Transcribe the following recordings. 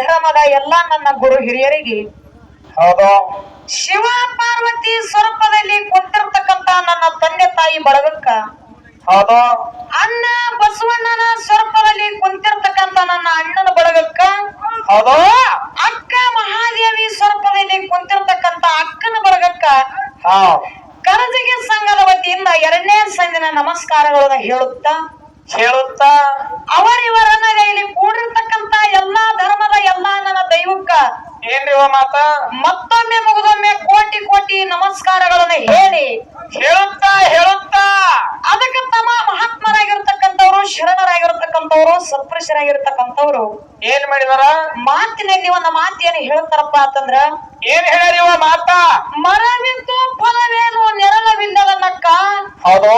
ಧರ್ಮದ ಎಲ್ಲಾ ನನ್ನ ಗುರು ಹಿರಿಯರಿಗೆ ಹೌದು. ಶಿವ ಪಾರ್ವತಿ ಸ್ವರೂಪದಲ್ಲಿ ಕುಂತಿರ್ತಕ್ಕಂತ ನನ್ನ ತಂದೆ ತಾಯಿ ಬಳಗಕ್ಕ ಹೌದು. ಅಣ್ಣ ಬಸವಣ್ಣನ ಸ್ವರೂಪದಲ್ಲಿ ಕುಂತಿರ್ತಕ್ಕಂತ ನನ್ನ ಅಣ್ಣನ ಬಳಗಕ್ಕ ಹೌದು. ಅಕ್ಕ ಮಹಾದೇವಿ ಸ್ವರೂಪದಲ್ಲಿ ಕುಂತಿರ್ತಕ್ಕಂತ ಅಕ್ಕನ ಬಳಗಕ್ಕ ಕರಜಿಗೆ ಸಂಘದ ವತಿಯಿಂದ ಎರಡನೇ ಸಂದಿನ ನಮಸ್ಕಾರಗಳನ್ನ ಹೇಳುತ್ತಾ ಹೇಳುತ್ತಾ? ಅವರಿವರನ್ನ ಇಲ್ಲಿ ಕೂಡಿರ್ತಕ್ಕಂತ ಎಲ್ಲಾ ಧರ್ಮದ ಎಲ್ಲಾ ನನ್ನ ದೈವಕ್ಕ ಏನ್ರಿವ ಮಾತ? ಮತ್ತೊಮ್ಮೆ ಮುಗಿದೊಮ್ಮೆ ಕೋಟಿ ಕೋಟಿ ನಮಸ್ಕಾರಗಳನ್ನ ಹೇಳಿ. ಹೇಳುತ್ತಾ ಹೇಳುತ್ತಾ? ಅದಕ್ಕೆ ತಮ್ಮ ಮಹಾತ್ಮರಾಗಿರ್ತಕ್ಕಂಥವ್ರು ಶರಣರಾಗಿರ್ತಕ್ಕಂಥವ್ರು ಸತ್ಪುರುಷರಾಗಿರ್ತಕ್ಕಂಥವ್ರು. ಏನ್ ಮಾಡಿದಾರ? ಮಾತಿನಲ್ಲಿ ಒಂದು ಮಾತಿಯನ್ನು ಹೇಳ್ತಾರಪ್ಪ ಅಂತಂದ್ರ ಏನ್ ಹೇಳ್ಯಾರಿವ ಮಾತ ಮರವಿದ್ದು ಫಲವೇನು ನೆರಳವಿಲ್ಲದ ನಕ್ಕ ಹೌದು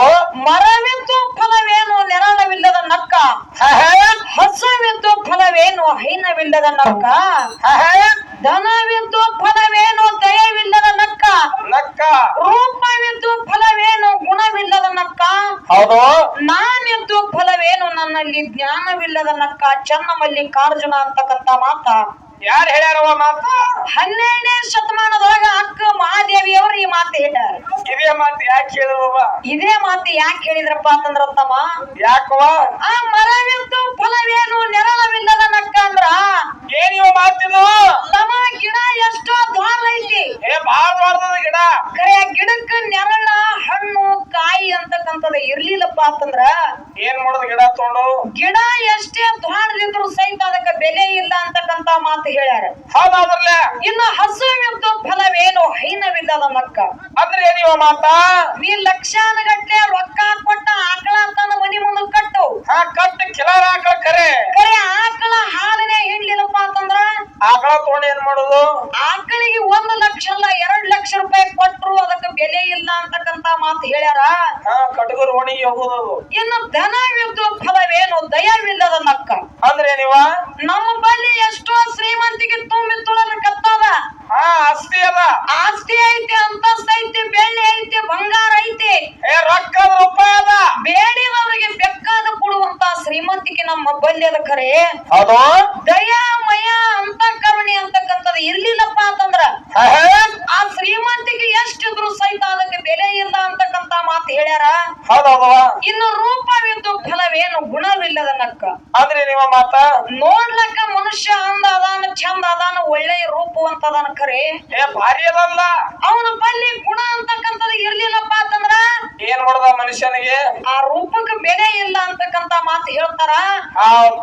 ಮರವಿದ್ದು ಫಲವೇನು ನೆರಳವಿಲ್ಲದ ನಕ್ಕ ಹ, ಹ, ಹಸುವಿದ್ದು ಫಲವೇನು ಹ. ಧನವಿದ್ದು ಫಲವೇನು ದಯವಿಲ್ಲದ ನಕ್ಕ? ನಕ್ಕ. ರೂಪವಿದ್ದು ಫಲವೇನು ಗುಣವಿಲ್ಲದ ನಕ್ಕ? ಹೌದು. ನಾನಿದ್ದು ಫಲವೇನು ನನ್ನಲ್ಲಿ ಜ್ಞಾನವಿಲ್ಲದ ನಕ್ಕ? ಚನ್ನಮಲ್ಲಿ ಕಾರ್ಜುನ ಅಂತಕ್ಕಂತ ಮಾತ. ಯಾರು ಹೇಳ್ಯಾರವ ಮಾತ? ಹನ್ನೆರಡನೇ ಶತಮಾನದೊಳಗ ಅಕ್ಕ ಮಹಾದೇವಿಯವರು ಈ ಮಾತು ಹೇಳ್ಯಾರ. ಇದೇ ಮಾತು ಯಾಕೆ ಹೇಳಿದ್ರವ ಇದೇ ಮಾತು ಯಾಕೆ ಹೇಳಿದ್ರಪ್ಪ ಅಂತಂದ್ರ ತಮ್ಮ ಯಾಕವ ಆ ಮರವಿದ್ದು ಫಲವೇನು ನೆರಳವಿಲ್ಲದ ನಕ್ಕ ಅಂದ್ರ ಏನಿವ ಮಾತಿದು ತಮ್ಮ ಗಿಡ ಎಷ್ಟೋ ದ್ವಾರ ಐತಿ ಏ ಬಾಳ ಮಾಡ್ದದ ಗಿಡ ಕರೆ ಆ ಗಿಡಕ್ಕ ನೆರಳ ಹಣ್ಣು ಕಾಯಿ ಅಂತಕ್ಕಂಥದ್ದು ಇರ್ಲಿಲ್ಲಪ್ಪ ಅಂತಂದ್ರ ಏನ್ ಮಾಡೋದು ಗಿಡ ತಗೊಂಡು ಗಿಡ ಎಷ್ಟೇ ಬಾಣದಿದ್ರು ಸಹಿತ ಅದಕ್ಕೆ ಬೆಲೆ ಇಲ್ಲ ಅಂತಕ್ಕಂತ ಮಾತು ಹೇಳ್ಯಾರ. ಹೌದಾದ್ರಲ್ಲ? ಇನ್ನು ಹಸುವಿದ್ದು ಫಲವೇನು ಹೈನವಿಲ್ಲದ ಮಕ್ಕ. ಅಂದ್ರೆ ಏನಿವ ಮಾತ? ನೀ ಲಕ್ಷಾನಗಟ್ಟೆ ರೊಕ್ಕ ಕೊಟ್ಟ ಆಕಳ ಅಂತ ಮನಿ ಮುಂದೆ ಕಟ್ಟು. ಹಾ ಕಟ್ಟು. ಕಿಲಾರ ಆಕಳ ಕರೆ. ಕರೆ ಆಕಳ ಹಾಲನೇ ಹಿಂಡ್ಲಿಲ್ಲಪ್ಪ ಅಂತಂದ್ರ? ಆಕಳ ತಗೊಂಡು ಏನ್ ಮಾಡೋದು? ಆಕಳಿಗೆ ಒಂದು ಲಕ್ಷ ಅಲ್ಲ ಎರಡ್ ಲಕ್ಷ ರೂಪಾಯಿ ಕೊಟ್ರು ಅದಕ್ಕೆ ಬೆಲೆ ಇಲ್ಲ ಅಂತಕ್ಕಂತ ಮಾತು ಹೇಳ್ಯಾರ. ಹಾ ಕಟಗರು ಒಣಗಿ ಹೋಗೋದು. ಇನ್ನು ಧನವಿದ್ದು ಫಲವೇನು? ದಯವಿಲ್ಲದ ನಕ್ಕ. ಅಂದ್ರೆ ನೀವ? ನಮ್ಮ ಬಳಿ ಎಷ್ಟೋ ಶ್ರೀಮಂತಿಗೆ ತುಂಬಿ ತುಳಲಕತ್ತದ ಹಾ ಆಸ್ತಿ ಅಲ್ಲ. ಆಸ್ತಿ ಐತಿ ಅಂತಸ್ತ ಐತಿ ಬೆಳ್ಳಿ ಐತಿ ಬಂಗಾರ ಐತಿ. ಏ ರೊಕ್ಕ ರೂಪಾಯಿ ಅದ ಬೇಡಿದವರಿಗೆ ಬೇಕಾದ ಕೊಡುವಂತ ಶ್ರೀಮಂತಿಕೆ ನಮ್ಮ ಬಲ್ಲಿ ಅದ ಖರೆ ಅದು ದಯಾಮಯ ಅಂತ ಕರುಣೆ ಅಂತಕ್ಕಂಥದ್ದು ಇರ್ಲಿಲ್ಲಪ್ಪ ಅಂತಂದ್ರ ಹ, ಹ. ಆ ಶ್ರೀಮಂತಿಗೆ ಎಷ್ಟಿದ್ರು ಸಹಿತ ಅದಕ್ಕೆ ಬೆಲೆ ಇಲ್ಲ ಅಂತಕ್ಕಂತ ಮಾತು ಹೇಳ್ಯಾರ ಹೌದೌದವ ಇನ್ನು ರೂಪವಿದ್ದು ಫಲವೇನು ಗುಣವಿಲ್ಲದ ನಕ್ಕ ಅಂದ್ರೆ ಏನಿವ ಮಾತ ನೋಡ್ಲಕ್ಕ ಮನುಷ್ಯ ಅಂದ ಅದಾನ ಚಂದ ಅದಾನ ಒಳ್ಳೆ ರೂಪವಂತ ಅದಾನ ಖರೆ ಏ ಅವನ ಬಲ್ಲಿ ಗುಣ ಅಂತಕ್ಕಂಥದ್ದು ಇರ್ಲಿಲ್ಲಪ್ಪ ಅಂತಂದ್ರ? ಏನ್ ಮಾಡದ ಮನುಷ್ಯನಿಗೆ? ಆ ರೂಪಕ್ಕೆ ಬೆಲೆ ಇಲ್ಲ ಅಂತಕ್ಕಂತ ಮಾತು ಹೇಳ್ತಾರ?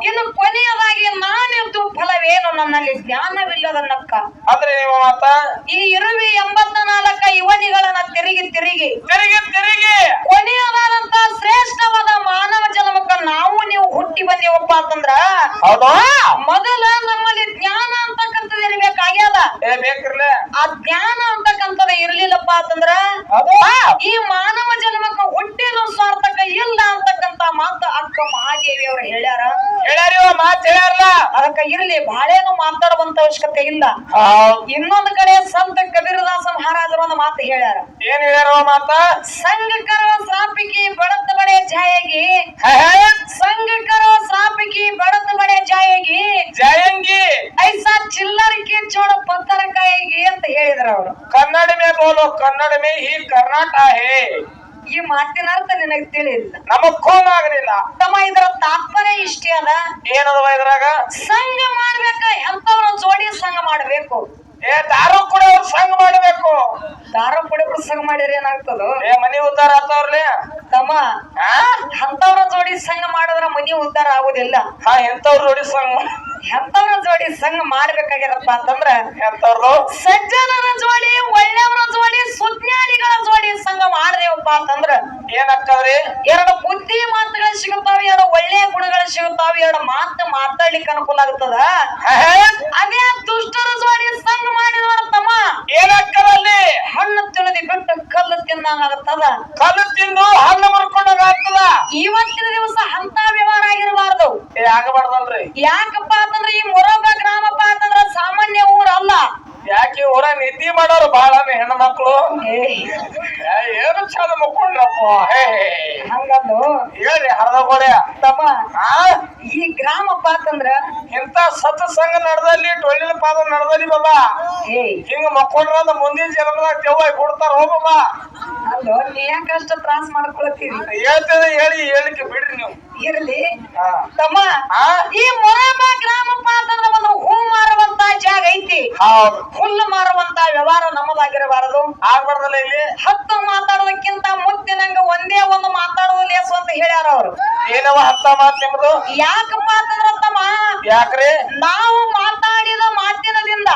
ಇನ್ನು ಕೊನೆಯದಾಗಿ ನಾನಿದ್ದು ಫಲವೇನು? ನನ್ನಲ್ಲಿ ಜ್ಞಾನವಿಲ್ಲದನ್ನಕ್ಕ ಅಂದ್ರೆ ಮಾತ? ಈ ಇರುವಿ ಎಂಬತ್ತ ನಾಲ್ಕ ಯುವನಿಗಳನ್ನ ತಿರುಗಿ ತಿರುಗಿ. ತಿರುಗಿ ತಿರುಗಿ. ಕೊನೆಯದಾದಂತ ಶ್ರೇಷ್ಠವಾದ ಮಾನವ ಜನ್ಮಕ್ಕ ನಾವು ನೀವು ಹುಟ್ಟಿ ಬಂದೇವಪ್ಪ ಅಂತಂದ್ರ? ಹೌದು ಮೊದಲ ನಮ್ಮಲ್ಲಿ ಜ್ಞಾನ ಅಂತಕ್ಕಂಥದ್ದು ಇರ್ಬೇಕಾಗ್ಯದ ಏ ಬೇಕ್ರಲೆ ಆ ಜ್ಞಾನ ಅಂತಕ್ಕಂಥದ್ದು ಅಂತಂದ್ರ ಈ ಮಾನವ ಜನ್ಮಕ್ಕ ಹುಟ್ಟಿನ ಸ್ವಾರ್ಥಕ ಇಲ್ಲ ಅಂತಕ್ಕಂತ ಮಾತು ಅಕ್ಕ ಮಹಾದೇವಿ ಅವರು ಹೇಳ್ಯಾರ. ಹೇಳ್ಯಾರಿವ ಮಾತ್ ಹೇಳ್ಯಾರಲ್ಲ. ಅದಕ್ಕ ಇರ್ಲಿ ಬಾಳೇನು ಮಾತಾಡುವಂತ ಅವಶ್ಯಕತೆ ಇಲ್ಲ ಇನ್ನೊಂದು ಕಡೆ ಸಂತ ಕಬೀರದಾಸ ಮಹಾರಾಜರು ಒಂದು ಮಾತು ಹೇಳ್ಯಾರ. ಏನ್ ಹೇಳ್ಯಾರ ಮಾತ? ಸಂಘಕರ ಸಾಪಿಕಿ ಬಡತ ಬಡೆ ಜಾಯಗಿ. ಸಂಘಕರ ಸಾಪಿಕಿ ಬಡತ ಬಡೆ ಜಾಯಗಿ. ಜಯಂಗಿ. ಐಸಾ ಚಿಲ್ಲರಿಕೆ ಚೋಡ ಪತ್ತರ ಕಾಯಿಗೆ ಅಂತ ಹೇಳಿದ್ರ ಅವರು. ಕನ್ನಡ ಮೇ ಬೋಲೋ ಕನ್ನಡ ಮೇ ಹೀ ಕರ್ನಾಟ ಹೇ. ಈ ಮಾತಿನ ಅರ್ಥ ನಿನಗೆ ತಿಳಿಲ್ಲ ನಮಗ್ ಕೋಲ್ ಆಗಲಿಲ್ಲ. ತಮ್ಮ ಇದರ ತಾತ್ಪರ್ಯ ಇಷ್ಟೇ ಅದ ಏನದವ ಇದ್ರಾಗ? ಸಂಘ ಮಾಡ್ಬೇಕ ಎಂತವ್ರ ಜೋಡಿ ಸಂಘ ಮಾಡ್ಬೇಕು. ಏ ದಾರು ಕೂಡ ಅವ್ರು ಸಂಘ ಮಾಡಬೇಕು. ದಾರು ಕುಡಿಯವ್ರ ಸಂಘ ಮಾಡಿದ್ರೆ ಏನಾಗ್ತದ? ಏ ಮನಿ ಉದ್ದಾರ ಆತವ್ರಲೆ ತಮ್ಮ ಅಂತವ್ರ ಜೋಡಿ ಸಂಘ ಮಾಡಿದ್ರ ಮನಿ ಉದ್ದಾರ ಆಗುದಿಲ್ಲ. ಹಾ ಎಂತವ್ರ ಜೋಡಿ ಸಂಘ ಮಾಡ್- ಎಂತವ್ರ ಜೋಡಿ ಸಂಘ ಮಾಡ್ಬೇಕಾಗ್ಯದಪ್ಪ ಅಂತಂದ್ರ ಎಂತವ್ರು ಸಜ್ಜನರ ಜೋಡಿ ಒಳ್ಳೆಯವರ ಜೋಡಿ ಸುಜ್ಞಾನಿಗಳ ಜೋಡಿ ಸಂಘ ಮಾಡ್ದೇವಪ್ಪ ಅಂತಂದ್ರ ಏನಕ್ಕವ್ರಿ? ಎರಡು ಬುದ್ಧಿ ಮಾತುಗಳು ಸಿಗುತ್ತಾವೆ ಎರಡು ಒಳ್ಳೆಯ ಗುಣಗಳು ಸಿಗುತ್ತಾವೆ ಎರಡು ಮಾತು ಮಾತಾಡ್ಲಿಕ್ಕೆ ಅನುಕೂಲ ಆಗುತ್ತದ. ಅದೇ ದುಷ್ಟರ ಜೋಡಿ ಸಂಘ ಮಾಡಿದವರ ತಮ್ಮ. ಏನಕ್ಕದಲ್ಲಿ? ಹಣ್ಣು ತಿನ್ನದಿ ಬಿಟ್ಟು ಕಲ್ಲು ತಿನ್ನಂಗ ಆಗತ್ತದ? ಕಲ್ಲು ತಿಂದು ಹಣ್ಣು ಮುರ್ಕೊಂಡಾಗ ಆಗ್ತದ? ಇವತ್ತಿನ ದಿವಸ ಅಂತ ವ್ಯವಹಾರ ಆಗಿರಬಾರ್ದು. ಆಗಬಾರ್ದಲ್ರಿ. ಯಾಕಪ್ಪ ಅಂತಂದ್ರೆ ಈ ಮೊರಬ ಗ್ರಾಮಪ್ಪ ಅಂತಂದ್ರ ಸಾಮಾನ್ಯ ಊರಲ್ಲ. ಯಾಕೆ ಊರ ನಿದ್ದಿ ಮಾಡೋರು ಬಹಳ ಹೆಣ್ಣು ಮಕ್ಕಳು ಏನು ಚಂದ ಮಕ್ಕೊಂಡ್ರಪ್ಪ? ಹೇ ಹೇಳಿ ಹೇಳ್ರಿ ಹರದಗೋಡೆ ತಮ್ಮ ಈ ಗ್ರಾಮ ಅಂತಂದ್ರ ಇಂತ ಸತ್ ಸಂಘ ನಡೆದಲ್ಲಿ ಟೊಳ್ಳಿನ ಪಾದ ನಡೆದಲ್ಲಿ ಬಾಬಾ. ಹಿಂಗ ಮಕ್ಕೊಂಡ್ರ ಮುಂದಿನ ಜನ್ಮದಾಗ ದೆವ್ವ ಕೊಡ್ತಾರ ಹೋ ಬಾಬಾ. ಅಲ್ಲೋ ನೀ ಯಾಕೆ ಅಷ್ಟ ತ್ರಾಸ್ ಮಾಡ್ಕೊಳತ್ತೀರಿ? ಹೇಳಿ ಹೇಳಿಕೆ ಬಿಡ್ರಿ ನೀವು. ಇರ್ಲಿ. ಹಾ. ತಮ್ಮ? ಈ ಮೊರಮ ಗ್ರಾಮಪ್ಪ ಅಂತಂದ್ರ ಒಂದು ಹೂ ಮಾರುವಂತ ಜಾಗ ಐತಿ. ಹೌದು. ಹುಲ್ಲು ಮಾರುವಂತ ವ್ಯವಹಾರ ನಮ್ಮದಾಗಿರಬಾರದು. ಆಗ್ಬಾರ್ದಲ್ಲ ಇಲ್ಲಿ? ಹತ್ತು ಮಾತಾಡೋದಕ್ಕಿಂತ ಮುತ್ತಿನಂಗ ಒಂದೇ ಒಂದು ಮಾತಾಡೋದು ಲೇಸು ಅಂತ ಹೇಳ್ಯಾರ ಅವ್ರು. ಏನವ ಹತ್ತ ಮಾತ್ ನಿಮ್ದು? ಯಾಕಪ್ಪ ಅಂತಂದ್ರ ತಮ್ಮ ಯಾಕ್ರಿ? ನಾವು ಮಾತಾಡಿದ ಮಾತಿನದಿಂದ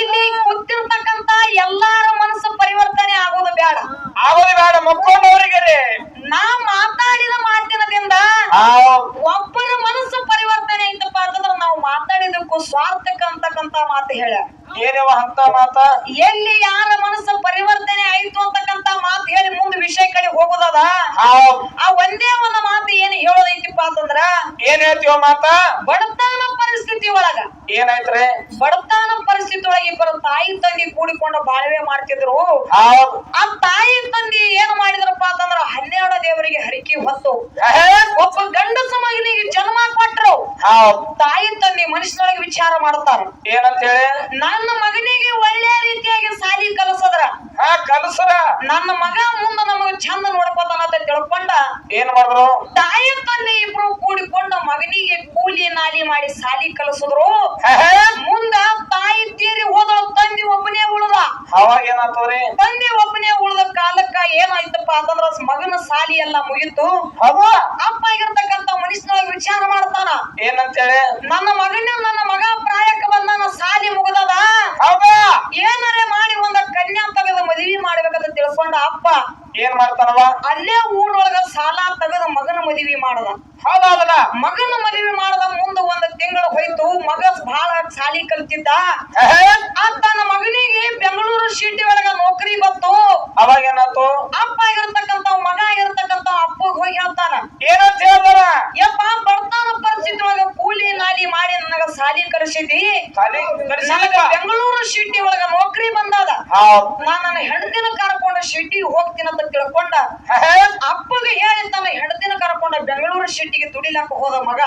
ಇಲ್ಲಿ ಕೂತಿರ್ತಕ್ಕಂತ ಎಲ್ಲಾರ ಮನಸ್ಸು ಪರಿವರ್ತನೆ ಆಗೋದು ಬೇಡ. ಆಗೋದು ಬೇಡ ಮಕ್ಕೊಂಡವರಿಗೆ ನಾ ಮಾತಾಡಿದ ಮಾತಿನದಿಂದ ಒಬ್ಬನ ಒಬ್ಬರ ಮನಸ್ಸು ಪರಿವರ್ತನೆ ಐತಪ್ಪ ಅಂತಂದ್ರ ನಾವು ಮಾತಾಡಿದಕ್ಕೂ ಸ್ವಾರ್ಥಕ ಅಂತಕ್ಕಂತ ಮಾತು ಹೇಳ. ಏನವ ಅಂತ ಮಾತ? ಎಲ್ಲಿ ಯಾರ ಮನಸ್ಸು ಪರಿವರ್ತನೆ ಆಯ್ತು ಅಂತಕ್ಕಂತ ಮಾತು ಹೇಳಿ ಮುಂದೆ ವಿಷಯ ಕಡೆ ಹೋಗೋದದ? ಆ ಒಂದೇ ಒಂದ ಮಾತು ಏನ್ ಹೇಳೋದೈತಿಪ್ಪ ಅಂತಂದ್ರ ಏನ್ ಹೇಳ್ತೀವ ಮಾತ? ಬಡತನ ಪರಿಸ್ಥಿತಿ ಒಳಗ. ಏನಾಯ್ತ್ರಿ? ಬಡತನ ಪರಿಸ್ಥಿತಿ ಒಳಗೆ ಇಬ್ಬರು ತಾಯಿ ತಂದೆ ಕೂಡಿಕೊಂಡು ಬಾಳ್ವೆ ಮಾಡ್ತಿದ್ರು. ಆ ತಾಯಿ ತಂದೆ ಏನ್ ಮಾಡಿದ್ರಪ್ಪ ಅಂತಂದ್ರ ಹನ್ನೆರಡು ದೇವರಿಗೆ ಹರಿಕೆ ಹೊತ್ತು. ಒಬ್ಬ ಗಂಡಸ ಮಗನಿಗೆ ಜನ್ಮ ಕೊಟ್ರು. ತಾಯಿ ತಂದೆ ಮನುಷ್ಯನೊಳಗೆ ವಿಚಾರ ಮಾಡ್ತಾರ. ಏನಂತ ಹೇಳಿ ನನ್ನ ಮಗನಿಗೆ ಒಳ್ಳೆ ರೀತಿಯಾಗಿ ಸಾಲಿ ಕಲಸದ್ರ. ಕಲಸರ ನನ್ನ ಮಗ ಮುಂದ ನಮಗ ಚಂದ ನೋಡ್ಕೋತಾನ ಅಂತ ತಿಳ್ಕೊಂಡ ಏನ್ ಮಾಡಿದ್ರು? ತಾಯಿ ತಂದೆ ಇಬ್ರು ಕೂಡಿಕೊಂಡು ಮಗನಿಗೆ ಕೂಲಿ ನಾಲಿ ಮಾಡಿ ಸಾಲಿ ಕಲಸಿದ್ರು. ಮುಂದ ತಾಯಿ ತೀರಿ ಹೋದಳು ತಂದಿ ಒಬ್ಬನೇ ಉಳ್ದ. ಅವಾಗ ಏನಾಗ್ತವ್ರಿ ತಂದಿ ಒಬ್ಬನೇ ಉಳ್ದ ಕಾಲಕ್ಕ ಏನಾಯ್ತಪ್ಪ ಅಂತಂದ್ರ ಮಗನ ಸಾಲಿ ಎಲ್ಲ ಮುಗಿತು. ಹೌದು. ಅಪ್ಪ ಆಗಿರ್ತಕ್ಕಂತ ಮನುಷ್ಯನೊಳಗೆ ವಿಚಾರ ಮಾಡ್ತಾನ. ಏನಂತ ಹೇಳಿ ನನ್ನ ಮಗನ ನನ್ನ ಮಗ ಪ್ರಾಯಕ್ಕೆ ಬಂದಾನ ಸಾಲಿ ಮುಗದದ. ಏನರೇ ಮಾಡಿ ಒಂದ ಕನ್ಯಾ ತಗದ ಮದುವೆ ಮಾಡ್ಬೇಕಂತ ತಿಳ್ಕೊಂಡ ಅಪ್ಪ ಏನ್ ಮಾಡ್ತಾನವ? ಅಲ್ಲೇ ಊರೊಳಗ ಸಾಲ ತಗದ ಮಗನ ಮದುವೆ ಮಾಡದ. ಹೌದಲ್ಲ ಮಗನ ಮದುವೆ ಮಾಡದ ಮುಂದ ಒಂದ್ ತಿಂಗಳು ಹೋಯ್ತು ಮಗ ಬಹಳ ಸಾಲಿ ಕಲ್ತಿದ್ದ. ತನ್ನ ಮಗನಿಗೆ ಬೆಂಗಳೂರು ಸಿಟಿ ಒಳಗ ನೌಕರಿ ಬಂತು ಅವಾಗ ಏನಾಯ್ತು? ಅಪ್ಪ ಆಗಿರ್ತಕ್ಕಂತ ಮಗ ಆಗಿರ್ತಕ್ಕಂತ ಅಪ್ಪಗ್ ಹೋಗಿ ಹೇಳ್ತಾನ. ಏನಂತ ಹೇಳ್ತಾರ? ಯಪ್ಪ ಬರ್ತಾನ ಪರಿಸ್ಥಿತಿ ಒಳಗ ಕೂಲಿ ನಾಲಿ ಮಾಡಿ ನನಗ ಸಾಲಿ ಕಲಿಸಿದಿ ಬೆಂಗಳೂರು ಸಿಟಿ ಒಳಗ ನೌಕರಿ ಬಂದಾದ. ನಾನು ನಾನ್ ನನ್ನ ಹೆಂಡತಿನ ಕರ್ಕೊಂಡ ಸಿಟಿ ಹೋಗ್ತೀನಂತ ಅಂತ ತಿಳ್ಕೊಂಡ. ಅಪ್ಪಗೆ ಹೇಳಿ ತನ್ನ ಹೆಂಡತಿನ ಕರ್ಕೊಂಡ ಬೆಂಗಳೂರು ಸಿಟಿಗೆ ದುಡಿಲಾಕ ಹೋದ ಮಗ?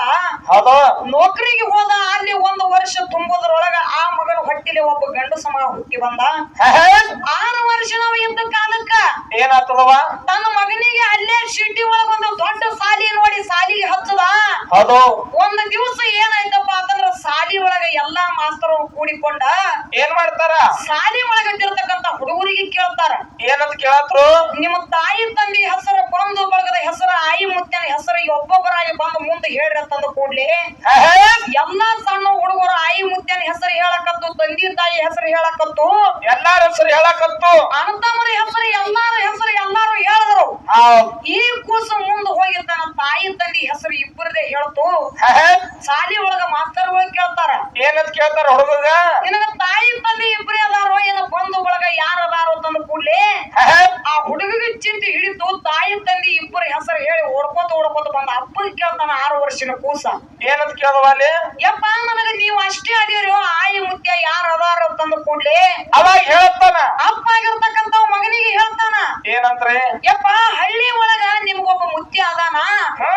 ನೌಕರಿಗೆ ಹೋದ ಅಲ್ಲಿ ಒಂದು ವರ್ಷ ತುಂಬೋದ್ರೊಳಗ ಆ ಮಗನ ಹೊಟ್ಟಿಲೆ ಒಬ್ಬ ಗಂಡಸ ಮಗ ಹುಟ್ಟಿ ಬಂದ. ಆರು ವರ್ಷ ನಾವು ಇದ್ದ ಕಾಲಕ್ಕ. ಏನಾಗ್ತದವ ತನ್ನ ಮಗನಿಗೆ ಅಲ್ಲೇ ಸಿಟಿ ಒಳಗ ಒಂದು ದೊಡ್ಡ ಸಾಲಿ ನೋಡಿ ಸಾಲಿಗೆ ಹಚ್ಚದ. ಒಂದು ದಿವಸ ಏನಾಯ್ತಪ್ಪ ಅಂತಂದ್ರ ಸಾಲಿ ಒಳಗ ಎಲ್ಲಾ ಮಾಸ್ತರು ಕೂಡಿಕೊಂಡ ಏನ್ ಮಾಡ್ತಾರ? ಸಾಲಿ ಒಳಗ ತಿರ್ತಕ್ಕಂತ ಹುಡುಗರಿಗೆ ಕೇಳ್ತಾರ. ಏನಂತ ಕೇಳತ್ರು? ನಿಮ್ಮ ತಾಯಿ ತಂದೆ ಹೆಸರು ಬಂಧು ಬಳಗದ ಹೆಸರು ಆಯಿ ಮುತ್ತಿನ ಹೆಸರು ಒಬ್ಬೊಬ್ಬರಾಗಿ ಬಂದು ಮುಂದೆ ಹೇಳ್ರಿ ಅಂತಂದ ಕೂಡ್ಲಿ. ಎಲ್ಲಾ ಸಣ್ಣ ಹುಡುಗರು ಆಯಿ ಮುದ್ದೆನ ಹೆಸರು ಹೇಳಕತ್ತು ತಂದಿ ತಾಯಿ ಹೆಸರು ಹೇಳಕತ್ತು. ಎಲ್ಲಾರ ಹೆಸರು ಹೇಳಕತ್ತು. ಅಂತಮರ ಹೆಸರು ಎಲ್ಲಾರ ಹೆಸರು ಎಲ್ಲಾರು ಹೇಳಿದ್ರು. ಈ ಕೂಸು ಮುಂದೆ ಹೋಗಿ ತನ್ನ ತಾಯಿ ತಂದಿ ಹೆಸರು ಇಬ್ಬರದೇ ಹೇಳ್ತು. ಶಾಲಿ ಒಳಗ ಮಾಸ್ತರ್ ಒಳಗ ಕೇಳ್ತಾರ. ಏನಂತ ಕೇಳ್ತಾರ ಹುಡುಗ ನಿನಗ ತಾಯಿ ತಂದೆ ಇಬ್ಬರೇ ಅದಾರೋ ಏನ ಬಂಧು ಬಳಗ ಯಾರ ಅದಾರೋ ತಂದ ಕೂಡ್ಲೆ ಆ ಹುಡುಗಿಗೆ ಚಿಂತೆ ಹಿಡಿತು ತಾಯಿ ತಂದೆ ಇಬ್ಬರ ಹೆಸರು ಹೇಳಿ ಓಡ್ಕೋತ ಓಡ್ಕೋತ ಬಂದ ಅಪ್ಪನ ಕೇಳ್ತಾನ ಆರು ವರ್ಷನ ಕೂಸ ಏನಂತ ಕೇಳದವ ಅಲ್ಲಿ? ಯಪ್ಪ ನನಗ ನೀವು ಅಷ್ಟೇ ಅದಿರೋ. ಆಯಿ ಮುತ್ಯ ಯಾರ ಅದಾರ ತಂದ ಕೂಡ್ಲಿ. ಅವಾಗ ಹೇಳತ್ತಾನ ಅಪ್ಪ ಆಗಿರ್ತಕ್ಕಂತ ಮಗನಿಗೆ ಹೇಳ್ತಾನ. ಏನಂತ್ರಿ? ಯಪ್ಪ ಹಳ್ಳಿ ಒಳಗ ನಿಮ್ಗೊಬ್ಬ ಮುತ್ಯ ಅದಾನ? ಹಾ.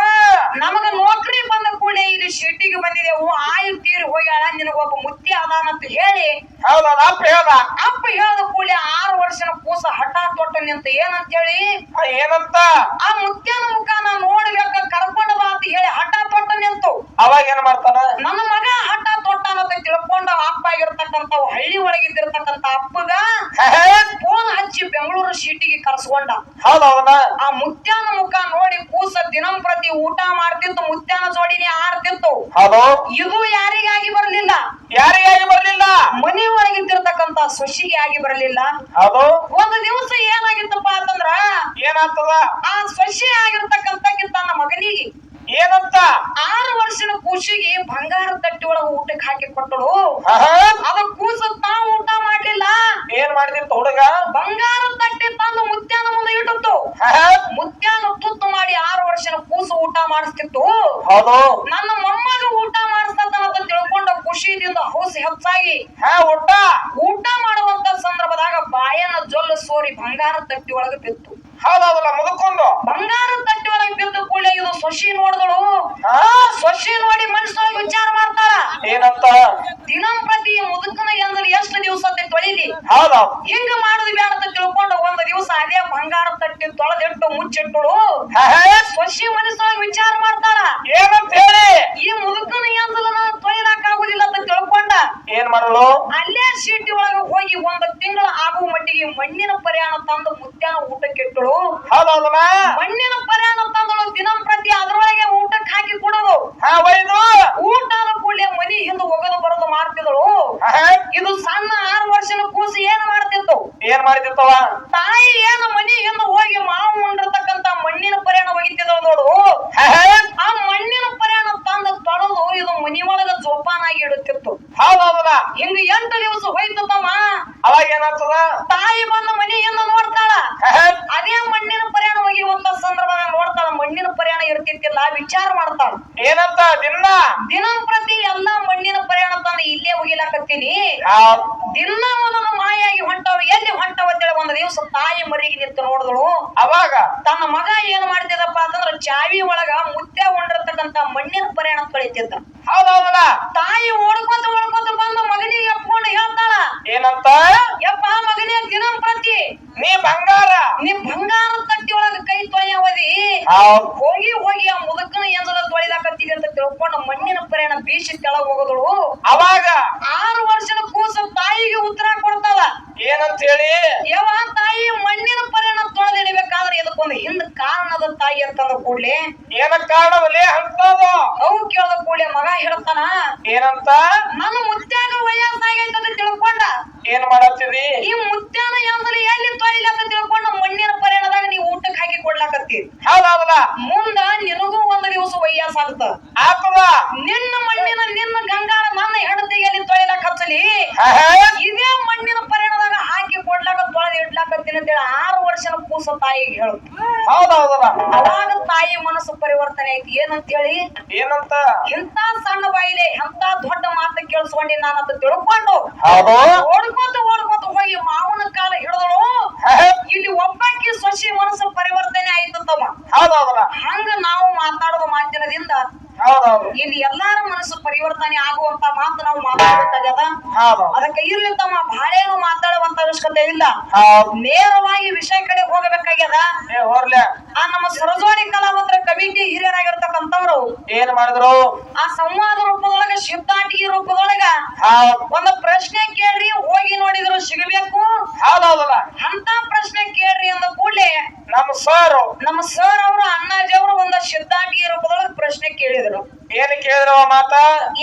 ನಮಗ ನೌಕರಿ ಬಂದ ಕೂಡಲೇ ಇಲ್ಲಿ ಶೆಟ್ಟಿಗೆ ಬಂದಿದೆವು ಆಯಿ ತೀರಿ ಹೋಗ್ಯಾಳ ನಿನಗೊಬ್ಬ ಮುತ್ಯ ಅದಾನ ಅಂತ ಹೇಳಿ. ಹೌದಾ ಅಪ್ಪ ಹೇಳ್ದ. ಅಪ್ಪ ಹೇಳ್ದ ಕೂಡಲೇ ಆರು ವರ್ಷನ ಕೂಸ ಹಠ ತೊಟ್ಟ ನಿಂತ ಏನಂತ ಹೇಳಿ? ಏನಂತ ಆ ಮುತ್ಯನ ಮುಖ ನಾ ನೋಡ್ಬೇಕ ಕರ್ಕೊಂಡ ಬಾ ಅಂತ ಹೇಳಿ ಹಠ ತೊಟ್ಟ ನಿಂತು ಅವಾಗ ಏನ್ ಮಾಡ್ತಾನ ನನ್ನ ಮಗ ಹಠ ತೊಟ್ಟಾನ ಅಂತ ತಿಳ್ಕೊಂಡ ಅಪ್ಪ ಆಗಿರ್ತಕ್ಕಂತ ಹಳ್ಳಿ ಒಳಗಿದ್ದಿರ್ತಕ್ಕಂತ ಅಪ್ಪಗ ಫೋನ್ ಹಚ್ಚಿ ಬೆಂಗಳೂರು ಕರ್ಸ್ಕೊಂಡ ಹೌದೌದ. ಆ ಮುತ್ಯಾನ ಮುಖ ನೋಡಿ ಕೂಸ ದಿನಂಪ್ರತಿ ಊಟ ಮಾಡ್ತಿತ್ತು ಮುತ್ಯಾನ ಜೋಡಿನೇ ಆರ್ತಿತ್ತು. ಹೌದು. ಇದು ಯಾರಿಗಾಗಿ ಬರಲಿಲ್ಲ? ಯಾರಿಗಾಗಿ ಬರಲಿಲ್ಲ? ಮನಿ ಒಳಗಿದ್ದಿರ್ತಕ್ಕಂತ ಸೊಸಿಗೆ ಆಗಿ ಬರಲಿಲ್ಲ. ಹೌದು. ಒಂದು ದಿವಸ ಏನಾಗಿತ್ತಪ್ಪ ಅಂತಂದ್ರ ಏನಾಗ್ತದ? ಆ ಸೊಸಿ ಆಗಿರ್ತಕ್ಕಂತ ತನ್ನ ಮಗನಿಗೆ ಏನಂತ? ಆರು ವರ್ಷದ ಕೂಸಿಗೆ ಬಂಗಾರ ತಟ್ಟಿ ಒಳಗ ಊಟಕ್ಕೆ ಹಾಕಿ ಕೊಟ್ಟಳು. ಅದ ಕೂಸ ತಾವು ಊಟ ಮಾಡ್ಲಿಲ್ಲ. ಏನ್ ಮಾಡಿದಿರ್ತ ಹುಡುಗ? ಬಂಗಾರ ತಟ್ಟಿ ತಂದು ಮುತ್ಯಾನ ಮುಂದೆ ಇಟ್ಟು. ಮುತ್ಯಾನ ತುತ್ತು ಮಾಡಿ ಆರು ವರ್ಷದ ಕೂಸು ಊಟ ಮಾಡಿಸ್ತಿತ್ತು. ಹೌದು. ನನ್ನ ಮೊಮ್ಮಗ ಊಟ ಮಾಡಿಸ್ತಂತ ಅಂತ ತಿಳ್ಕೊಂಡ ಖುಷಿದಿಂದ ಹೌಸ್ ಹೆಚ್ಚಾಗಿ ಊಟ. ಊಟ ಮಾಡುವಂತ ಸಂದರ್ಭದಾಗ ಬಾಯನ್ನ ಜೊಲ್ಲು ಸೋರಿ ಬಂಗಾರ ತಟ್ಟಿ ಒಳಗ ಬಿತ್ತು. ಹೌದೌದಲ್ಲ ಮುದುಕೊಂಡು ಬಂಗಾರ ತಟ್ಟಿ ಒಳಗೆ ಬಿದ್ದ ಕೂಡಲೇ ಇದು ಸೊಸಿ ನೋಡಿದಳು. ಆ ಸೊಸಿ ನೋಡಿ ಮನಸ್ಸೊಳಗೆ ವಿಚಾರ ಮಾಡ್ತಾಳ ಏನಂತ? ದಿನಂಪ್ರತಿ ಮುದುಕನ ಎಂದ್ರೆ ಎಷ್ಟು ದಿವಸ ತೊಳಿದಿ? ಹೌದಾ. ಹಿಂಗ ಮಾಡುದು ಬೇಡ ಅಂತ ತಿಳ್ಕೊಂಡು ಒಂದು ದಿವಸ ಅದೇ ಬಂಗಾರ ತಟ್ಟಿ ತೊಳೆದಿಟ್ಟು ಮುಚ್ಚಿಟ್ಟಳು. ಸ್ವಶಿ. ಸೊಸಿ ಮನಸ್ಸೊಳಗೆ ವಿಚಾರ ಮಾಡ್ತಾರ ಏನಂತ ಹೇಳಿ? ಈ ಮುದುಕನ ಎಂದ್ರೆ ತೊಳಿಲಾಕ ಆಗುದಿಲ್ಲ ಅಂತ ತಿಳ್ಕೊಂಡ. ಏನ್ ಮಾಡಲು? ಅಲ್ಲೇ ಸೀಟಿ ಒಳಗ ಹೋಗಿ ಒಂದು ತಿಂಗಳ ಆಗುವ ಮಟ್ಟಿಗೆ ಮಣ್ಣಿನ ಪರಿಯಾಣ ತಂದು ಮುತ್ಯಾನ ಊಟಕ್ಕೆ ಇಟ್ಟಳು. ಮಣ್ಣಿನ ಪರಿಯಾಣ ತಂದಳು ದಿನಂಪ್ರತಿ ಅದರೊಳಗೆ ಊಟಕ್ಕೆ ಹಾಕಿ ಕೊಡೋದು. ಊಟ ಆದ ಕೂಡಲೇ ಮನಿ ಹಿಂದ ಒಗದು ಬರೋದು ಮಾಡ್ತಿದಳು. ಇದು ಸಣ್ಣ ಆರು ವರ್ಷದ ಕೂಸಿ ಏನ್ ಮಾಡ್ತಿತ್ತು? ಏನ್ ಮಾಡ್ತಿರ್ತವ ತಾಯಿ ಏನು ಮನಿ ಹಿಂದ ಹೋಗಿ ಮಾವು ಉಂಡಿರ್ತಕ್ಕಂತ ಮಣ್ಣಿನ ಪರಿಯಾಣ ಒಗಿತಿದಳು ನೋಡು. ಆ ಮಣ್ಣಿನ ಪರಿಯಾಣ ತಂದು ತೊಳೆದು ಇದು ಮನಿ ಒಳಗ ಜೋಪಾನಾಗಿ ಇಡುತ್ತಿತ್ತು. ಹೌದೌದಲ್ಲ ಹಿಂಗ ಎಂಟು ದಿವಸ ಹೋಯ್ತು ತಮ್ಮ. ಅವಾಗ ಏನಾಗ್ತದ? ತಾಯಿ ಬಂದ ಮನೆಯಿಂದ ನೋಡ್ತಾಳ. ಹಾ, ಹಾ. ಅದೇ ಮಣ್ಣಿನ ಪರಿಯಾಣ ಒಗಿಯುವಂತ ಸಂದರ್ಭದಾಗ ನೋಡ್ತಾಳ. ಮಣ್ಣಿನ ಪರಿಯಾಣ ಇರ್ತಿತ್ತಿಲ್ಲ ವಿಚಾರ ಮಾಡ್ತಾಳ. ಏನಂತ ದಿನ? ದಿನಂಪ್ರತಿ ಎಲ್ಲಾ ಮಣ್ಣಿನ ಪರಿಯಾಣ ತಾನು ಇಲ್ಲೇ ಹೋಗಿಲಾಕತ್ತೀನಿ. ದಿನ ಒಂದೊಂದು ಮಾಯಾಗಿ ಹೊಂಟವ ಎಲ್ಲಿ ಹೊಂಟವ ಅಂತೇಳಿ ಒಂದು ದಿವಸ ತಾಯಿ ಮರಿಗೆ ನಿಂತು ನೋಡಿದಳು. ಅವಾಗ? ತನ್ನ ಮಗ ಏನ್ ಮಾಡ್ತಿದ್ದಪ್ಪ ಅಂತಂದ್ರ ಚಾವಿ ಒಳಗ ಮುದ್ದೆ ಉಂಡಿರ್ತಕ್ಕಂತ ಮಣ್ಣಿನ ಪರಿಯಾಣ ತೊಳಿತಿದ್ದ ಹೌದೌದಲ್ಲ ತಾಯಿ ಓಡ್ಕೊಂತ ಓಡ್ಕೊಂತ ಬಂದು ಮಗನಿಗೆ ಎಪ್ಕೊಂಡು ಹೇಳ್ತಾಳ. ಏನಂತ? ಯಪ್ಪ ಮಗನೇ ದಿನಂಪ್ರತಿ ನೀ ಬಂಗಾರ. ನೀ ಬಂಗಾರ ತಟ್ಟಿ ಒಳಗ ಕೈ ತೊಳೆಯವದಿ. ಹೋಗಿ ಹೋಗಿ ಆ ಮುದುಕನ ಎಂದಲ ತೊಳಿದಾಕತ್ತಿದೆ ಅಂತ ತಿಳ್ಕೊಂಡು ಮಣ್ಣಿನ ಪರಿಯಾಣ ಬೀಸಿ ತೆಳಗ್ ಹೋಗೋದಳು. ಅವಾಗ? ಆರು ವರ್ಷದ ಕೂಸು ತಾಯಿಗೆ ಉತ್ತರ ಕೊಡ್ತಾಳ. ಏನಂತ ಹೇಳಿ ಯಾವ ತಾಯಿ ಮಣ್ಣಿನ ಪರಿಣಾಮ ತೊಳೆದಿಡಬೇಕಾದ್ರೆ ಇದಕ್ಕೊಂದು ಹಿಂದ್ ಕಾರಣದ ತಾಯಿ ಅಂತಂದ ಕೂಡ್ಲೆ. ಏನ ಕಾರಣವಲ್ಲಿ ಅಂತದು? ಅವು ಕೇಳದ ಕೂಡ್ಲಿ ಮಗ ಹೇಳ್ತಾನ ಏನಂತ? ನನ್ನ ಮುತ್ಯಾಗ ವಯಸ್ಸಾಗೈತೆ ಅಂತ ತಿಳ್ಕೊಂಡ. ಏನ್ ಮಾಡತ್ತಿದಿ ಈ ಮುತ್ಯಾನ ಯಾವ್ದಲ್ಲಿ ಎಲ್ಲಿ ತೊಳಿಲಿ ಅಂತ ತಿಳ್ಕೊಂಡ ಮಣ್ಣಿನ ನೀವು ಊಟಕ್ಕೆ ಹಾಕಿ ಕೊಡ್ಲಾಕತ್ತಿ. ಹೌದೌದಲ್ಲ ಮುಂದ ನಿನಗೂ ಒಂದ್ ದಿವಸ ವಯಸ್ಸಾಗ್ತ ಆಗ್ತದ. ನಿನ್ನ ಮಣ್ಣಿನ ನಿನ್ನ ಗಂಗಾಳ ನನ್ನ ಹೆಂಡತಿಯಲ್ಲಿ ತೊಳಿಲಾಕ ಹಚ್ಚಲಿ. ಇದೇ ಮಣ್ಣಿನ ಪರಿಣಾಮದಾಗ ಹಾಕಿ ಕೊಡ್ಲಾಕ ತೊಳೆದು ಇಡ್ಲಾಕತ್ತೀನಿ ಅಂತೇಳಿ ಆರು ವರ್ಷನ ಕೂಸ ತಾಯಿಗೆ ಹೇಳು. ಹೌದೌದಲ್ಲ ಅವಾಗ ತಾಯಿ ಮನಸ್ಸು ಪರಿವರ್ತನೆ ಐತಿ. ಏನಂತ ಹೇಳಿ ಏನಂತ? ಇಂತ ಸಣ್ಣ ಬಾಯಿಲೆ ಎಂತ ದೊಡ್ಡ ಮಾತು ಕೇಳಿಸ್ಕೊಂಡಿ ನಾನು ಅಂತ ತಿಳ್ಕೊಂಡು ಓಡ್ಕೊತ ಓಡ್ಕೋತ ಹೋಗಿ ಮಾವನ ಕಾಲ ಹಿಡಿದಳು. ಇಲ್ಲಿ ಒಬ್ಬಾಕಿ ಸೊಸಿ ಮನಸ್ಸು ಪರಿವರ್ತನೆ ಆಯ್ತು ತಮ್ಮ ಹೌದೌದಲ್ಲ ಹಂಗ ನಾವು ಮಾತಾಡೋದು ಮಾತಿನದಿಂದ ಇಲ್ಲಿ ಎಲ್ಲಾರ ಮನಸ್ಸು ಪರಿವರ್ತನೆ ಆಗುವಂತ ಮಾತು ನಾವು ಮಾತಾಡಬೇಕಾಗ್ಯದ? ಅದಕ್ಕೆ ಇರ್ಲಿ ತಮ್ಮ ಬಾಳೇನು ಮಾತಾಡುವಂತ ಅವಶ್ಯಕತೆ ಇಲ್ಲ. ನೇರವಾಗಿ ವಿಷಯ ಕಡೆ ಹೋಗಬೇಕಾಗ್ಯದ? ಆ ನಮ್ಮ ಸರಜೋಡಿ ಕಲಾವಂತರ ಕಮಿಟಿ ಹಿರಿಯರಾಗಿರ್ತಕ್ಕಂಥವ್ರು ಏನ್ ಮಾಡಿದ್ರು? ಆ ಸಂವಾದ ರೂಪದೊಳಗ ಶಿವತಾಟಿಗೆ ರೂಪದೊಳಗ ಒಂದು ಪ್ರಶ್ನೆ ಕೇಳ್ರಿ ಹೋಗಿ ನೋಡಿದ್ರು ಸಿಗಬೇಕು. ಹೌದೌದಲ್ಲ. ಅಂತ ಪ್ರಶ್ನೆ ಕೇಳ್ರಿ ಅಂದ ಕೂಡಲೇ ನಮ್ಮ ಸರ್. ನಮ್ಮ ಸರ್ ಅವರು ಅಣ್ಣಾಜಿ ಅವರು ಒಂದು ಸಿದ್ಧಾಂಟಿಗೆ ರೂಪದೊಳಗ ಪ್ರಶ್ನೆ ಕೇಳಿದ್ರು. Pedro. ಏನ್ ಕೇಳಿದ್ರವ ಮಾತ?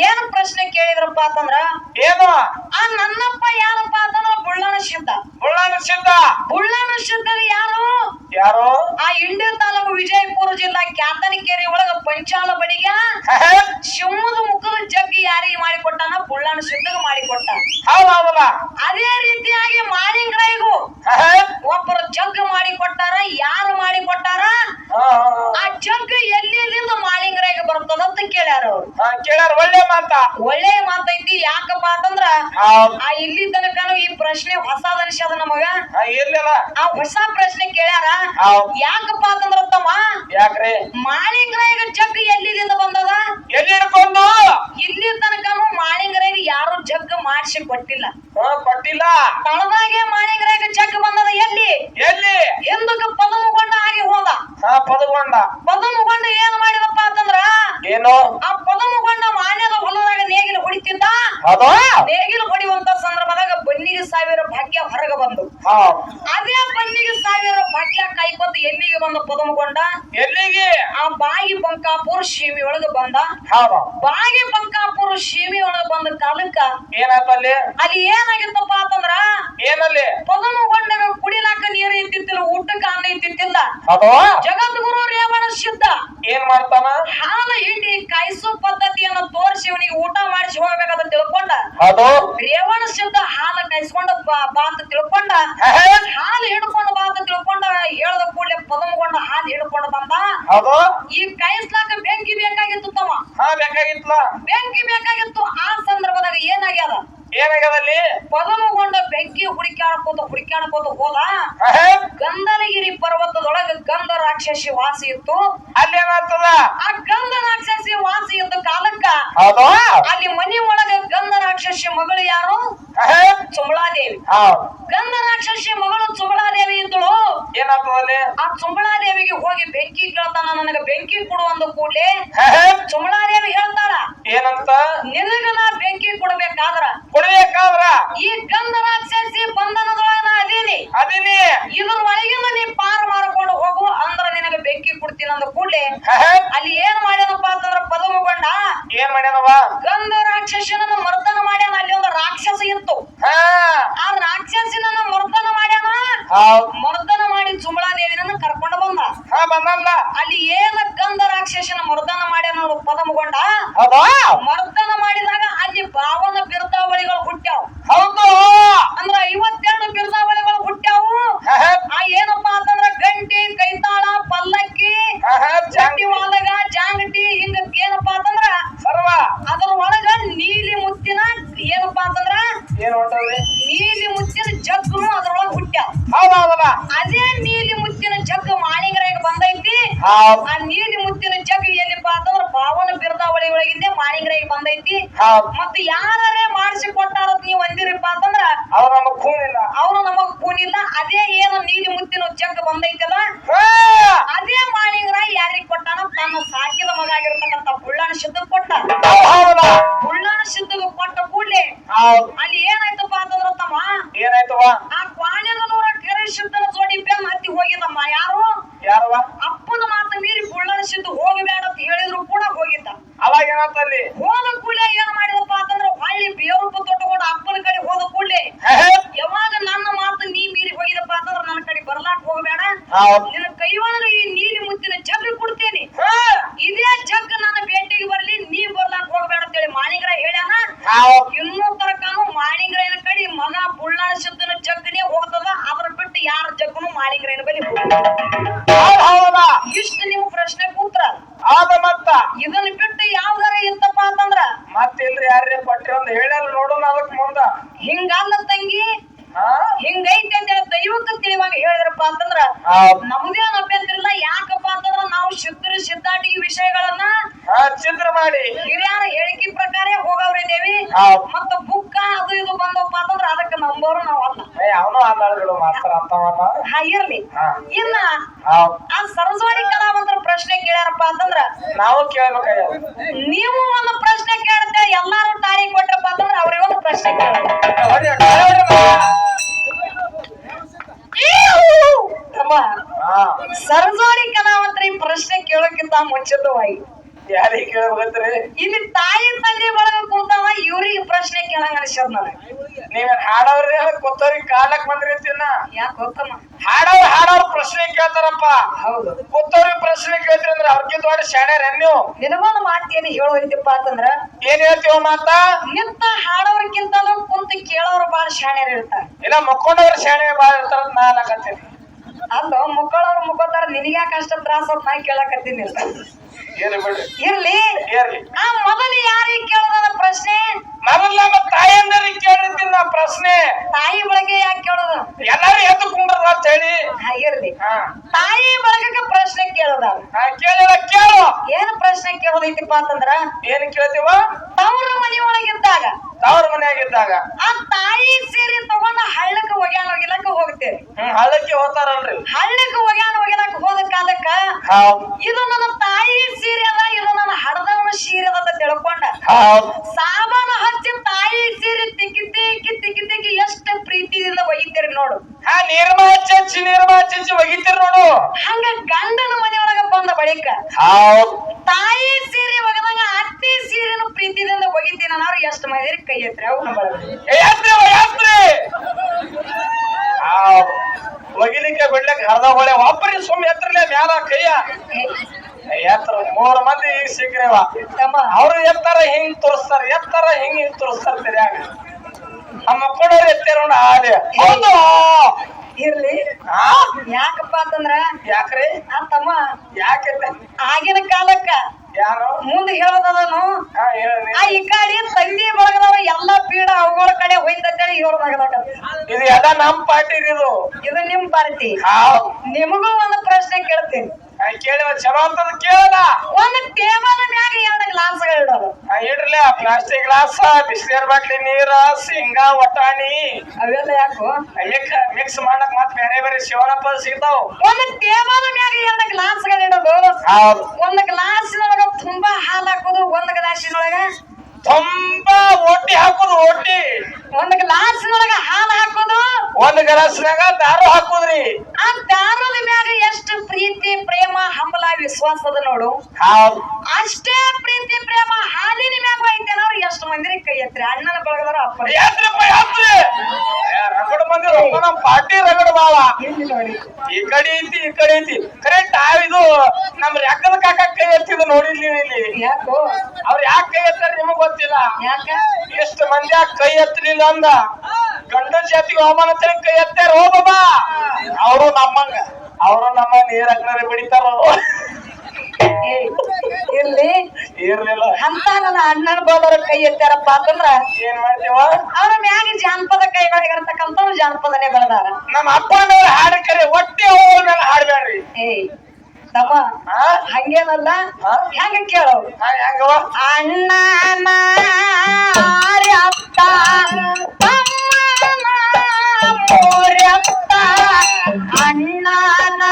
ಏನ್ ಪ್ರಶ್ನೆ ಕೇಳಿದ್ರಪ್ಪ ಅಂತಂದ್ರ? ಏನು? ಆ ನನ್ನಪ್ಪ ಯಾರಪ್ಪ ಅಂತಂದ್ರ ಬುಳ್ಳಾನ ಸಿದ್ಧ ಬುಳ್ಳಾನ ಸಿದ್ಧ ಬುಳ್ಳಾನ ಸಿದ್ಧದ ಯಾರು? ಯಾರು? ಆ ಇಂಡಿ ತಾಲೂಕು ವಿಜಯಪುರ ಜಿಲ್ಲಾ ಕ್ಯಾತನಕೇರಿ ಒಳಗ ಪಂಚಾಲ ಬಡಿಗ. ಶಿವಮೊಗ್ಗ ಮುಖದ ಜಗ್ಗಿ ಯಾರಿಗೆ ಮಾಡಿಕೊಟ್ಟಾನ? ಬುಳ್ಳಾನ ಸಿದ್ಧಗ ಮಾಡಿಕೊಟ್ಟ. ಹೌದಲ್ಲ ಅದೇ ರೀತಿಯಾಗಿ ಹಾ. ಒಬ್ಬರು ಜಗ್ ಮಾಡಿಕೊಟ್ಟಾರ? ಯಾರು ಮಾಡಿಕೊಟ್ಟಾರ? ಆ ಜಗ್ ಎಲ್ಲಿದಿಂದ ಮಾಳಿಂಗರಾಯಿಗೆ ಬರ್ತದ ಅಂತ ಕೇಳ್ಯಾರ ಅವ್ರು. ಕೇಳ್ಯಾರ ಒಳ್ಳೆ ಮಾತ. ಒಳ್ಳೆ ಮಾತೈತಿ ಯಾಕಪ್ಪ ಅಂತಂದ್ರ. ಆ ಇಲ್ಲಿ ತನಕನು ಈ ಪ್ರಶ್ನೆ ಹೊಸದ ಅನಿಸ್ಯದ ನಮಗ? ಇರ್ಲಿಲ್ಲ. ಆ ಹೊಸ ಪ್ರಶ್ನೆ ಕೇಳ್ಯಾರ. ಯಾಕಪ್ಪ ಅಂತಂದ್ರ ತಮ್ಮ? ಯಾಕ್ರಿ? ಮಾಳಿಂಗರಾಯಿಗ ಜಗ್ ಎಲ್ಲಿದಿಂದ ಬಂದದ? ಎಲ್ಲಿ ಹಿಡ್ಕೊಂಡು? ಇಲ್ಲಿ ತನಕನು ಮಾಳಿಂಗರಾಯಿಗೆ ಯಾರು ಜಗ್ ಮಾಡಿಸಿ ಕೊಟ್ಟಿಲ್ಲ. ಕೊಟ್ಟಿಲ್ಲ. ತಳದಾಗೆ ಮಾಳಿಂಗರಾಯಿಗ ಜಗ್ ಬಂದದ ಎಲ್ಲಿ? ಎಲ್ಲಿ? ಹಿಂದಕ್ಕೆ ಪದಮುಗೊಂಡ ಆಗಿ ಹೋದ. ಪದಮುಗೊಂಡ ಪದಗೊಂಡ ಪದಮುಗೊಂಡ ಏನ್ ಮಾಡಿದಪ್ಪ ಅಂತಂದ್ರ ಏನು ಆ ಪದಮುಗೊಂಡ ಮಾನ್ಯದ ಹೊಲದಾಗ ನೇಗಿಲು ಹೊಡಿತಿದ್ದ? ನೇಗಿಲು ಹೊಡಿಯುವಂತ ಸಂದರ್ಭದಾಗ ಬನ್ನಿಗೆ ಸಾವಿರ ಭಾಗ್ಯ ಹೊರಗ ಬಂದು. ಅದೇ ಬನ್ನಿಗೆ ಸಾವಿರ ಭಾಗ್ಯ ಕಾಯ್ಕೊತ ಎಲ್ಲಿಗೆ ಬಂದ ಪದಮುಗೊಂಡ ಎಲ್ಲಿಗೆ? ಆ ಬಾಗಿ ಬಂಕಾಪುರ ಸೀಮಿ ಒಳಗ ಬಂದ. ಬಾಗಿ ಬಂಕಾಪುರ ಸೀಮಿ ಒಳಗ ಬಂದ ಕಾಲಕ್ಕ ಏನಾತಲ್ಲಿ ಅಲ್ಲಿ? ಏನಾಗಿತ್ತಪ್ಪ ಅಂತಂದ್ರ ಏನಲ್ಲಿ? ಪದಮುಗೊಂಡಗ ಕುಡಿಲಾಕ ನೀರು ಇದ್ದಿತ್ತಿಲ್ಲ ಊಟಕ್ಕ ಅನ್ನ ಇದ್ದಿತ್ತಿಲ್ಲ. ಅದು ಜಗದ್ಗುರು ರೇವಣ ಸಿದ್ಧ. ಏನ್ ಮಾಡ್ತಾನ? ಹಾಲ ಹಿಂಡಿ ಕಾಯಿಸೋ ಪದ್ಧತಿಯನ್ನ ತೋರಿಸಿ ಇವನಿಗೆ ಊಟ ಮಾಡಿಸಿ ಹೋಗ್ಬೇಕಂತ ತಿಳ್ಕೊಂಡ? ಅದು? ರೇವಣ ಸಿದ್ಧ ಹಾಲ ಕಾಯಿಸ್ಕೊಂಡ ಬಾ ಅಂತ ತಿಳ್ಕೊಂಡ. ಹಾಲು ಹಿಡ್ಕೊಂಡು ಬಾ ಅಂತ ತಿಳ್ಕೊಂಡ ಹೇಳ್ದ ಕೂಡಲೇ ಪದಮಗೊಂಡ ಹಾಲು ಹಿಡ್ಕೊಂಡು ಬಂದ? ಅದು? ಈ ಕಾಯಿಸ್ಲಾಕ ಬೆಂಕಿ ಬೇಕಾಗಿತ್ತು ತಮ್ಮ. ಹಾ ಬೇಕಾಗಿತ್ತಲ್ಲ. ಬೆಂಕಿ ಬೇಕಾಗಿತ್ತು. ಆ ಸಂದರ್ಭದಾಗ ಏನಾಗ್ಯದ? ಏನಾಗದಲ್ಲಿ ಪದಮಗೊಂಡ ಬೆಂಕಿ ಹುಡುಕ್ಯಾಡ್ಕೋತ ಹುಡುಕ್ಯಾಡ್ಕೋತ ಹೋದ. ಗಂಧನಗಿರಿ ಪರ್ವತದೊಳಗ ಗಂಧ ರಾಕ್ಷಸಿ ವಾಸಿ ಇತ್ತು. ಅಲ್ಲಿ ಏನಾಗ್ತದ ಆ ಗಂಧ ರಾಕ್ಷಸಿ ವಾಸಿ ಇದ್ದ ಕಾಲಕ್ಕ ಅಲ್ಲಿ ಮನಿ ಒಳಗ ಗಂಧ ರಾಕ್ಷಸಿ ಮಗಳು ಯಾರು? ಚುಂಬಳಾದೇವಿ ಗಂಧ ರಾಕ್ಷಸಿ ಮಗಳು ಚುಂಬಳಾದೇವಿ ಇದ್ದಳು. ಏನಾಗ್ತದಲ್ಲಿ? ಆ ಚುಂಬಳಾದೇವಿಗೆ ಹೋಗಿ ಬೆಂಕಿ ಕೇಳ್ತಾನ ನನಗ ಬೆಂಕಿ ಕೊಡು ಅಂದ ಕೂಡ್ಲೆ. ಚುಂಬಳಾದೇವಿ ಹೇಳ್ತಾಳ ಏನಂತ? ನಿನಗ ನಾ ಬೆಂಕಿ ಕೊಡ್ಬೇಕಾದ್ರ ಕುಡಿಬೇಕಾದ್ರ ಈ ಗಂಧ ರಾಕ್ಷಸಿ ಬಂಧನದೊಳಗ ಅದೀನಿ. ಅದೀನಿ? ಇದ್ರ ಒಳಗಿಂದ ನೀ ಪಾರ್ ಮಾಡ್ಕೊಂಡು ಹೋಗು ಅಂದ್ರ ನಿನಗೆ ಬೆಂಕಿ ಕೊಡ್ತೀನಿ ಅಂದ ಕೂಡ್ಲೆ. ಅಲ್ಲಿ ಏನ್ ಮಾಡ್ಯಾನಪ್ಪ ಅಂತಂದ್ರ ಪದಮಗೊಂಡ? ಏನ್ ಮಾಡ್ಯಾನವ ಗಂಧ ರಾಕ್ಷಸಿನ ಮರ್ದನ ಮಾಡ್ಯಾನ ಅಲ್ಲಿ ಒಂದು ರಾಕ್ಷಸ ಇತ್ತು. ಆ ರಾಕ್ಷಸಿನ ಮರ್ದನ ಮಾಡ್ಯಾನ? ಮರ್ದನ ಮಾಡಿ ಸುಮಳಾದೇವಿನನ್ನ ಕರ್ಕೊಂಡು ಬಂದ. ಬಂದಲ್ಲ ಅಲ್ಲಿ ಏನ ಗಂಧ ರಾಕ್ಷಸನ ಮರ್ದನ ಮಾಡ್ಯಾನ ಪದಮಗೊಂಡ? ಮರ್ದನ ಮಾಡಿದಾಗ ಅಲ್ಲಿ ಆ ನೀಲಿ ಮುತ್ತಿನ ಜಗ್ ಎಲ್ಲಿಪ್ಪ ಅಂತಂದ್ರ ಭಾವನ ಬಿರದಾವಳಿ ಒಳಗಿಂದೆ ಮಾಣಿಗರಾಗ ಬಂದೈತಿ. ಮತ್ತ ಯಾರೇ ಮಾಡಿಸಿ ಕೊಟ್ಟಾರ ನೀವು ಅಂದಿರಪ್ಪ ಅಂತಂದ್ರ ಅವ್ರ ನಮಗ್ ಕೂನಿಲ್ಲ ಅವ್ರು ನಮಗ್ ಕೂನಿಲ್ಲ ಅದೇ ಏನು ನೀಲಿ ಮುತ್ತಿನ ಜಗ್ ಬಂದೈತಲ್ಲ? ಅದೇ ಮಾಣಿಗರಾಯ ಯಾರಿಗ್ ಕೊಟ್ಟಾನ? ತನ್ನ ಸಾಕಿದ ಮಗ ಆಗಿರ್ತಕ್ಕಂತ ಬುಳ್ಳಾಣ ಶುದ್ಧ ಕೊಟ್ಟ. ಬುಳ್ಳಾಣ ಸಿದ್ಧಗ ಕೊಟ್ಟ ಕೂಡ್ಲೆ ಅಲ್ಲಿ ಏನಾಯ್ತಪ್ಪ ಅಂತಂದ್ರ ತಮ್ಮ ಏನಾಯ್ತವ ಆ ನೋಡ ಕೆರೆ ಶುದ್ಧನ ಜೋಡಿ ಬೆನ್ ಹತ್ತಿ ಹೋಗಿದಮ್ಮ ಯಾರು? ಯಾರವ ಹಾ ಚಿತ್ರ ಮಾಡಿ. ಹಿರಿಯರ ಹೇಳಿಕೆ ಪ್ರಕಾರ ಹೋಗವ್ರಿ ದೇವಿ. ಮತ್ತ ಬುಕ್ಕ ಅದು ಇದು ಬಂದಪ್ಪ ಅಂತಂದ್ರ ಅದಕ್ಕೆ ನಂಬೋರು ನಾವು ಅಲ್ಲ. ಅವನು ಆಂದಾಳುಗಳು ಮಾಸ್ತರ ಅಂತವನ್ನ ಹಾ ಇರ್ಲಿ. ಇನ್ನ ಆ ಸರಸ್ವತಿ ಕಲಾವಂತರ ಪ್ರಶ್ನೆ ಕೇಳ್ಯಾರಪ್ಪ ಅಂತಂದ್ರ ನಾವು ಕೇಳಬೇಕ ನೀವು ಒಂದು ಪ್ರಶ್ನೆ ಕೇಳ್ತೆ ಎಲ್ಲಾರು ಟಾಳಿ ಕೊಟ್ರಪ್ಪ ಅಂತಂದ್ರ ಅವ್ರಿಗೆ ಒಂದು ಪ್ರಶ್ನೆ ಕೇಳ ಕಲಾವಂತರ ಈ ಪ್ರಶ್ನೆ ಕೇಳೋಕ್ಕಿಂತ ಮುಂಚಿತವಾಗಿ ಯಾರಿಗೆ ಕೇಳ್ಬೇಕಂತ್ರಿ ಇಲ್ಲಿ ತಾಯಿ ತಂದೆ ಬಳಗ ಕುಂತಾವ ಇವ್ರಿಗೆ ಪ್ರಶ್ನೆ ಕೇಳಂಗ ಅನಿಸ್ಯದ ನನಗೆ. ನೀವೇನ್ ಹಾಡವ್ರಿ ಕೊತ್ತವ್ರಿಗೆ ಕಾಲಕ್ ಬಂದಿರ್ತೀನ? ಯಾಕೆ ಗೊತ್ತಮ್ಮ? ಹಾಡವ್ರು ಹಾಡವ್ರ ಪ್ರಶ್ನೆ ಕೇಳ್ತಾರಪ್ಪ. ಹೌದು. ಕೊತ್ತವ್ರಿಗೆ ಪ್ರಶ್ನೆ ಕೇಳ್ತೀರಿ ಅಂದ್ರೆ ಅವ್ರಿಗೆ ದೊಡ್ಡ ಶಾಣ್ಯಾರ ನೀವು ನಿನಗೊಂದು ಮಾತು ಏನು ಹೇಳೋದಿತ್ತಪ್ಪ ಅಂತಂದ್ರ ಏನ್ ಹೇಳ್ತೀವ ಮಾತ? ನಿಂತ ಹಾಡೋರ್ಕಿಂತಲೂ ಕುಂತ ಕೇಳೋರು ಬಾಳ ಶಾಣ್ಯರ್ ಇರ್ತಾರೆ. ಇಲ್ಲ ಮಕ್ಕೊಂಡವ್ರ ಶಾಣೆ ಬಾಳ ಇರ್ತಾರ ಅಂತ ನಾ ಅನ್ನಕತ್ತೀನಿ ಅಲ್ಲ ಮಕ್ಕಳವ್ರು ಮುಕ್ಕೋತಾರ ನಿನಗ್ಯಾಕ ಅಷ್ಟ ತ್ರಾಸ ಅಂತ ನಾ ಕೇಳಕತ್ತೀನಿ. ಬಿಡ್ರಿ ಇರ್ಲಿ. ಆ ಮೊದಲು ಯಾರಿಗೆ ಕೇಳೋದ ಪ್ರಶ್ನೆ? ಮೊದಲ ನಮ್ಮ ತಾಯಂದರಿಗೆ ಕೇಳಿರ್ತೀನಿ ನಾ ಪ್ರಶ್ನೆ. ತಾಯಿ ಬಳಗೆ ಯಾಕೆ ಕೇಳೋದು? ಎಲ್ಲಾರು ಎದ್ದು ಕುಂಡ್ರದ ಅಂತ ಹೇಳಿ. ಆ ಇರ್ಲಿ. ತಾಯಿ ಬಳಗಕ್ಕೆ ಪ್ರಶ್ನೆ ಕೇಳೋದ. ಕೇಳಿಲ್ಲ ಕೇಳು ಏನ್ ಪ್ರಶ್ನೆ ಕೇಳೋದೈತಿಪ್ಪ ಅಂತಂದ್ರ? ಏನ್ ಕೇಳ್ತೀವ? ತವ್ರ ಮನಿ ಒಳಗಿದ್ದಾಗ ತವ್ರ ಮನೆಯಾಗಿದ್ದಾಗ ಆ ತಾಯಿ ಸೀರೆ ತಗೊಂಡ ಹಳ್ಳಕ್ಕ ಒಗ್ಯಾನ ಒಗಿಲಕ್ಕ ಹೋಗ್ತೇವೆ ಹಳ್ಳಕ್ಕೆ ಹೋಗ್ತಾರಲ್ರಿ. ಹಳ್ಳಕ್ಕ ಒಗ್ಯಾನ ಒಗಿಲಕ್ಕ ಹೋದ. ಕಾಲಕ್ಕ ಇದು ನನ್ನ ತಾಯಿ ಸೀರೆ ಅದ ಇದು ನನ್ನ ಹಡದವನ ಸೀರೆ ಅದ ಅಂತ ತಿಳ್ಕೊಂಡ. ಸಾಮಾನ ಹಚ್ಚಿ ತಾಯಿ ಸೀರೆ ತಿಕ್ಕಿ ತಿಕ್ಕಿ ತಿಕ್ಕಿ ತಿಕ್ಕಿ ಎಷ್ಟು ಪ್ರೀತಿಯಿಂದ ಒಯ್ತೀರಿ ನೋಡು. ಹಾ ನೀರ್ಮಾ ಹಚ್ಚಿ ನಿರ್ಮಾ ಹಚ್ಚಿ ಒಗಿತೀರಿ ನೋಡು. ಹಂಗ ಗಂಡನ ಮನೆಯೊಳಗ ಬಂದ ಬಳಿಕ ತಾಯಿ ಸೀರೆ ಒಗದಂಗ ಅತ್ತಿ ಸೀರೆನು ಪ್ರೀತಿದಿಂದ ಒಗಿತೀನಿ ಅನ್ನೋರು ಎಷ್ಟು ಮಂದಿ ಕೈ ಎತ್ರಿ ಹೌದ್ ಒಗಿಲಿಕ್ಕೆ ಬಿಡ್ಲಿಕ್ಕೆ ಹರ್ದ ಹೊಳೆ ಒಬ್ಬರಿ ಸುಮ್ ಎತ್ತರ್ಲೆ ಮ್ಯಾಲ ಕೈಯ? ಎತ್ತರ ಮೂರು ಮಂದಿ ಈಗ ಸಿಕ್ಕ್ರೇವ ತಮ್ಮ. ಅವ್ರು ಎತ್ತರ ಹಿಂಗ್ ತೋರಿಸ್ತಾರ ಎತ್ತರ ಹಿಂಗ್ ಹಿಂಗ್ ತೋರಿಸ್ತಾರ ತೆರ್ಯಾಗ. ನಮ್ಮ ಮಕ್ಕಳವ್ರು ಎತ್ತಾರ ನೋಡ ಆಲೆ ಹೌದು! ಇರ್ಲಿ. ಯಾಕಪ್ಪ ಅಂತಂದ್ರ ಯಾಕ್ರಿ? ಆ ತಮ್ಮ ಯಾಕೆ? ಆಗಿನ ಕಾಲಕ್ಕ ಯಾರು? ಮುಂದೆ ಹೇಳೋದನು ಆ ಈ ಕಡೆ ತಂಗಿ ಬಳಗದವ್ರ ಎಲ್ಲಾ ಪೀಡ ಅವುಗಳ ಕಡೆ ಹೋಯ್ತಂತೇಳಿ ಇವ್ರ ನಗದಾಗ ಇದು ಎಲ್ಲ ನಮ್ ಪಾರ್ಟಿ ಇದು. ಇದು ನಿಮ್ ಪಾರ್ಟಿ. ನಿಮಗೂ ಒಂದು ಪ್ರಶ್ನೆ ಕೇಳ್ತೀನಿ. ಆ, ಕೇಳಿವ ಚಲೋ ಅಂತದ್ ಕೇಳಲ್ಲ ಒಂದು ಟೇಬಲ್ ಮ್ಯಾಗ ಎರಡು ಗ್ಲಾಸ್ಗಳು ಇಡೋದು? ಆ, ಇಡ್ರಲ್ಲ ಪ್ಲಾಸ್ಟಿಕ್ ಗ್ಲಾಸ್ ಬಿಸಿಲೇರ್ ಬಾಟ್ಲಿ ನೀರ ಸಿಂಗಾ ವಟಾಣಿ. ಅವೆಲ್ಲ ಯಾಕೋ? ಮಿಕ್ಸ್ ಮಿಕ್ಸ್ ಮಾಡಕ್ ಮತ್ ಬೇರೆ ಬೇರೆ ಶಿವನಪ್ಪ ಸಿಗ್ತಾವ. ಒಂದು ಟೇಬಲ್ ಮ್ಯಾಗ ಎರಡು ಗ್ಲಾಸ್ಗಳು ಇಡೋದು? ಹೌದು. ಒಂದು ಗ್ಲಾಸಿನೊಳಗ ತುಂಬಾ ಹಾಲು ಹಾಕೋದು ಒಂದು ಗ್ಲಾಸಿನೊಳಗ ತುಂಬಾ ಒಟ್ಟಿ ಹಾಕೋದು ಒಟ್ಟಿ ಒಂದು ಗ್ಲಾಸಿನೊಳಗ ಹಾಲು ಹಾಕೋದು? ಒಂದ್ ಗ್ಲಾಸ್ನಾಗ ದಾರು ಹಾಕುದ್ರಿ. ಆ ದಾರದ ಮ್ಯಾಗ ಎಷ್ಟು ಪ್ರೀತಿ ಪ್ರೇಮ ಹಂಬಲ ವಿಶ್ವಾಸ ಅದ ನೋಡು. ಹೌದ್. ಅಷ್ಟೇ ಪ್ರೀತಿ ಪ್ರೇಮ ಹಾಲಿನ ಮ್ಯಾಗ ಐತೆ ಅವ್ರು ಎಷ್ಟು ಮಂದಿ ಕೈ ಎತ್ತರಿ. ಅಣ್ಣನ ಬಳಗದವ್ರು ಅಪ್ಪ. ಯಾತ್ರಿಪ್ಪ ಯಾತ್ರಿ ಏ, ರಗಡ ಮಂದಿ ರೊಕ್ಕ ನಮ್ ಪಾರ್ಟಿ ರಗಡ ಬಾಳ. ಇಲ್ಲಿ ನೋಡಿ ಈ ಕಡೆ ಐತಿ ಈ ಕಡೆ ಐತಿ. ಕರೆಕ್ಟ್ ಇದು ನಮ್ ರೆಕ್ಕದ ಕಾಕ ಕೈ ಎತ್ತಿದ ನೋಡಿದ್ಲಿ ಇಲ್ಲಿ. ಯಾಕೋ? ಅವ್ರ ಯಾಕೆ ಕೈ ಎತ್ತಾರ ನಿಮಗ್ ಗೊತ್ತಿಲ್ಲ. ಯಾಕ? ಎಷ್ಟು ಮಂದಿ ಆ ಕೈ ಎತ್ತಲಿಲ್ಲ ಅಂದ ಗಂಡ ಜಾತಿಗೆ ಅವಮಾನ ತನಕ ಕೈ ಎತ್ತಾರ ಹೋ ಬಾಬಾ ಅವರು ನಮ್ಮಂಗ. ಅವರು ನಮ್ಮ ನೀರ್ ಹಾಕ್ಲಾರೆ ಬಿಡಿತಾರ ಏ, ಇರ್ಲಿ. ಇರ್ಲಿಲ್ಲ. ಅಂತ ನನ್ನ ಅಣ್ಣನ ಬಳಗದವ್ರ ಕೈ ಎತ್ತಾರಪ್ಪ ಅಂತಂದ್ರ ಏನ್ ಮಾಡ್ತೀವ? ಅವ್ರ ಮ್ಯಾಗ ಜಾನಪದ ಕೈಗಳಿಗಿರತಕ್ಕಂಥವ್ರು ಜಾನಪದನೇ ಬೆಳೆದಾರ ನಮ್ಮ ಅಪ್ಪ ಮೇಲೆ ಹಾಡು ಕರೆ ಹೊಟ್ಟೆ ಅವ್ರ ಮೇಲೆ ಹಾಡ್ಬೇಡ್ರಿ. ಏಯ್. ತಮ್ಮ ಹಾ ಹಂಗೇನಲ್ಲ? ಹೆಂಗ ಕೇಳೋ ಅಣ್ಣ ಹೆಂಗವ ಅಣ್ಣನ ಅತ್ತ ತಮ್ಮನ ಅಣ್ಣ ಅಣ್ಣನ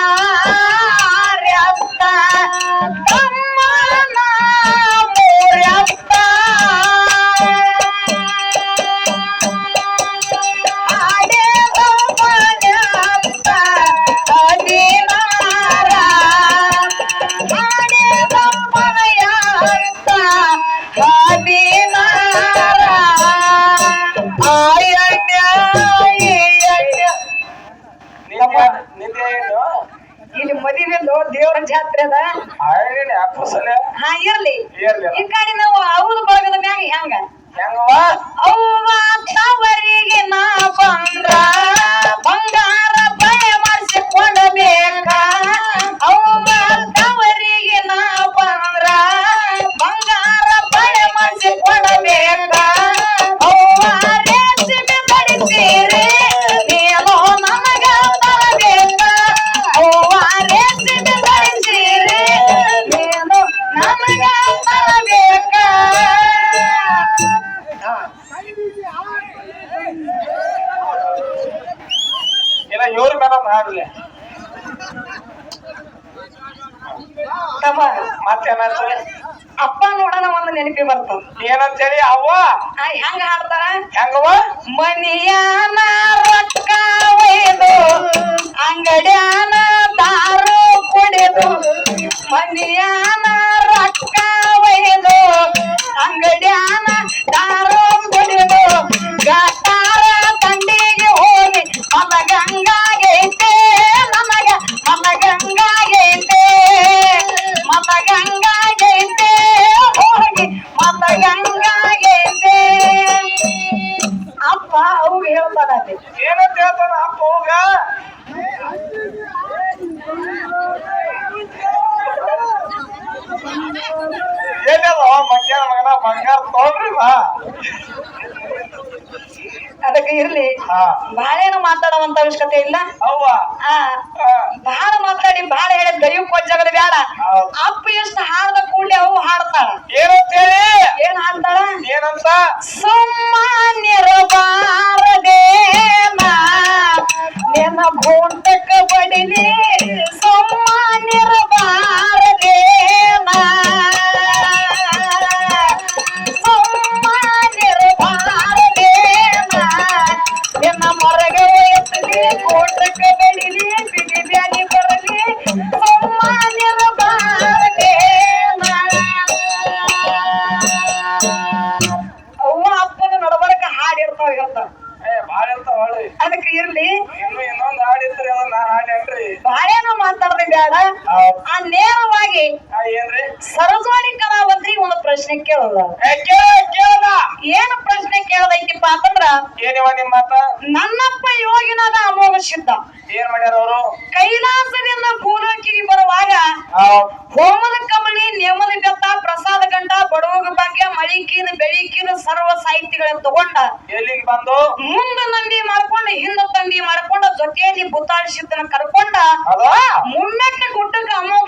ನೋಡೋಣ ಬರ್ತದ ಏನಂತ ಹೇಳಿ ಅವ್ವ ಹೆಂಗ ಹಾಡ್ತಾರ? ಹೆಂಗವ ಮನಿಯಾನ ರೊಕ್ಕ ಒಯ್ದು ಅಂಗಡ್ಯಾನ ದಾರು ಕುಡಿದು ಮನಿಯಾನ ರೊಕ್ಕ ಒಯ್ದು ಅಂಗಡ್ಯಾನ ದಾರು la medicina. ಅದಕ್ಕೆ ಇರ್ಲಿ. ಬಾಳೇನು ಮಾತಾಡುವಂತ ಅವಶ್ಯಕತೆ ಇಲ್ಲ. ಬಹಳ ಮಾತಾಡಿ ಬಹಳ ಹೇಳಿ ಗರಿಯು ಕೊಜ್ಜಗದ ಬೇಡ. ಅಪ್ಪ ಎಷ್ಟು ಹಾಡ್ದ ಕೂಡಲೇ ಅವು ಹಾಡ್ತಾಳ. ಏನಂತೇಳಿ? ಏನ್ ಹಾಡ್ತಾಳ? ಏನಂತ? ಸುಮ್ಮನಿರಬಾರದೇನ ನಿನ್ನ ಭೂಂಟಕ ಬಡಿಲಿ ಸುಮ್ಮನಿರಬಾರದೇನ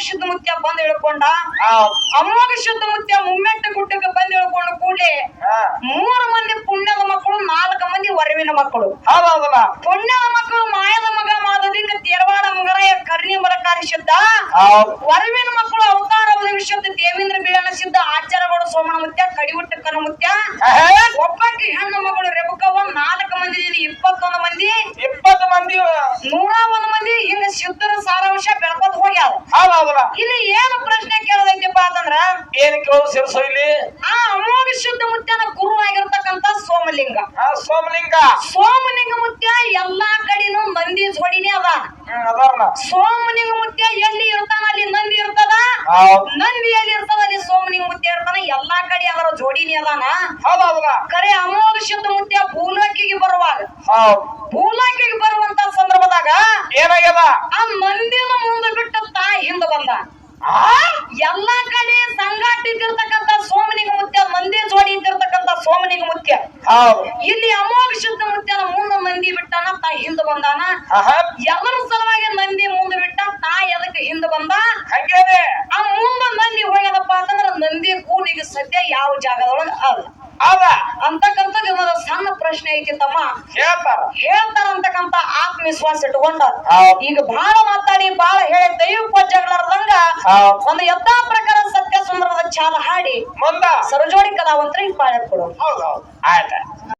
ಶುದ್ಧ ಮುತ್ಯ ಬಂದ್ ಹೇಳ್ಕೊಂಡ? ಅಮೋಘ ಶುದ್ಧ ಮುತ್ಯ ಮುಮ್ಮೆಟ್ಟ ಗುಡ್ಡಕ್ಕೆ ಬಂದ್ ಇಳ್ಕೊಂಡ ಕೂಡಲೇ ಮೂರು ಮಂದಿ ಪುಣ್ಯದ ಮಕ್ಕಳು ನಾಲ್ಕು ಮಂದಿ ವರವಿನ ಮಕ್ಕಳು. ಪುಣ್ಯದ ಮಕ್ಕಳು ಮಾಯದ ಮಗ ಮಾದಲಿಂಗ ತೇರವಾಡ ಮಗರಾಯ ಕರ್ಣಿ ಮರಕಾರಿ ಶುದ್ಧ. ವರವಿನ ಮಕ್ಕಳು ಅವತಾರ ವಿಶುದ್ಧ ದೇವೇಂದ್ರ ಬೀಳನ ಸಿದ್ಧ ಆಚಾರಗಳು ಸೋಮನ ಮುತ್ಯ ಕಡಿವುಟ್ಟ ಕನ ಮುತ್ಯ. ಒಬ್ಬಕ್ಕೆ ಹೆಣ್ಣು ಮಗಳು ರೆಬಕವ್ವ ನಾಲ್ಕು ಮಂದಿ ಇಪ್ಪತ್ತೊಂದು ಮಂದಿ. ಇಪ್ಪತ್ತು ಮಂದಿ. ನೂರ ಒಂದು ಮಂದಿ ಹಿಂಗ ಸಿದ್ಧರ ಸಾರಾಂಶ ಬೆಳ್ಕೊತ ಹೋಗ್ಯಾವ. ಇಲ್ಲಿ ಏನು ಪ್ರಶ್ನೆ ಕೇಳೋದೈತಿಪ್ಪ ಅಂತಂದ್ರ? ಏನ್ ಕೇಳೋದು ಸೇರ್ಸೋ ಇಲ್ಲಿ? ಆ ಅಮೋಘ ಶುದ್ಧ ಮುತ್ಯನ ಗುರು ಆಗಿರ್ತಕ್ಕಂತ ಸೋಮಲಿಂಗ. ಆ, ಸೋಮಲಿಂಗ. ಸೋಮಲಿಂಗ ಮುತ್ಯ ಎಲ್ಲಾ ಕಡೆನೂ ಮಂದಿ ಜೋಡಿನೇ ಅದ ಸೋಮಲಿಂಗ ಮುತ್ಯ ಎಲ್ಲಿ ಇರ್ತಾನ ಅಲ್ಲಿ ನಂದಿ ಇರ್ತದ? ನಂದಿ ಇರ್ತಾವ ಸೋಮಲಿಂಗ ಮುತ್ಯ ಇರ್ತಾನ ಎಲ್ಲಾ ಕಡೆ ಅದರ ಜೋಡಿನಿ ಅದಾನ? ಕರೆ ಅಮೋಘ ಶುದ್ಧ ಮುತ್ಯ ಭೂಲೋಕಿಗೆ ಬರುವಾಗ. ಭೂಲೋಕಿಗೆ ಬರುವಂತ ಸಂದರ್ಭದಾಗ ಏನಾಗ್ಯದ? ಆ ಮಂದಿನ ಮುಂದೆ ಬಿಟ್ಟು ತಾಯಿ ಹಿಂದೆ ಬಂದ. ಎಲ್ಲಾ ಕಡೆ ಸಂಗಾಟ ಇದ್ದಿರ್ತಕ್ಕಂತ ಸೋಮನಿಗ ಮುತ್ಯ ಮಂದಿ ಜೋಡಿ ಇದ್ದಿರ್ತಕ್ಕಂತ ಸೋಮನಿಗ ಮುತ್ಯ ಇಲ್ಲಿ ಅಮೋಘ ಶುದ್ಧ ಮುತ್ಯನ ಮುಂದ ಮಂದಿ ಬಿಟ್ಟಾನ ತಾ ಹಿಂದ ಬಂದಾನ. ಎಲ್ಲರ ಸಲುವಾಗಿ ನಂದಿ ಮುಂದೆ ಬಿಟ್ಟ ತಾ ಎದಕ್ಕೆ ಹಿಂದ ಬಂದ? ಹಂಗೇನೆ. ಆ ಮುಂದ ಮಂದಿ ಹೋಗ್ಯದಪ್ಪ ಅಂತಂದ್ರ ನಂದಿ ಕೂಲಿಗೆ ಸದ್ಯ ಯಾವ ಜಾಗದೊಳಗ ಅದ. ಅದ ಅಂತಕ್ಕಂಥದ್ದು ಸಣ್ಣ ಪ್ರಶ್ನೆ ಐತಿ ತಮ್ಮ. ಹೇಳ್ತಾರ. ಹೇಳ್ತಾರ ಅಂತಕ್ಕಂತ ಆತ್ಮವಿಶ್ವಾಸ ಇಟ್ಕೊಂಡ ಈಗ ಬಹಳ ಮಾತಾಡಿ ಬಹಳ ಹೇಳಿ ದೈವಿಕ ಜಗಳಾರ್ದಂಗ ಹೌದ್. ಒಂದು ಯಥಾ ಪ್ರಕಾರ ಸತ್ಯ ಸುಂದರದ ಚಾಲ ಹಾಡಿ ಮುಂದ. ಸರಜೋಡಿ ಕಲಾವಂತರ ಹಿಂಗ್ ಪಾಳ್ಯ ಕೊಡು ಹೌದೌದು ಆಯ್ತ.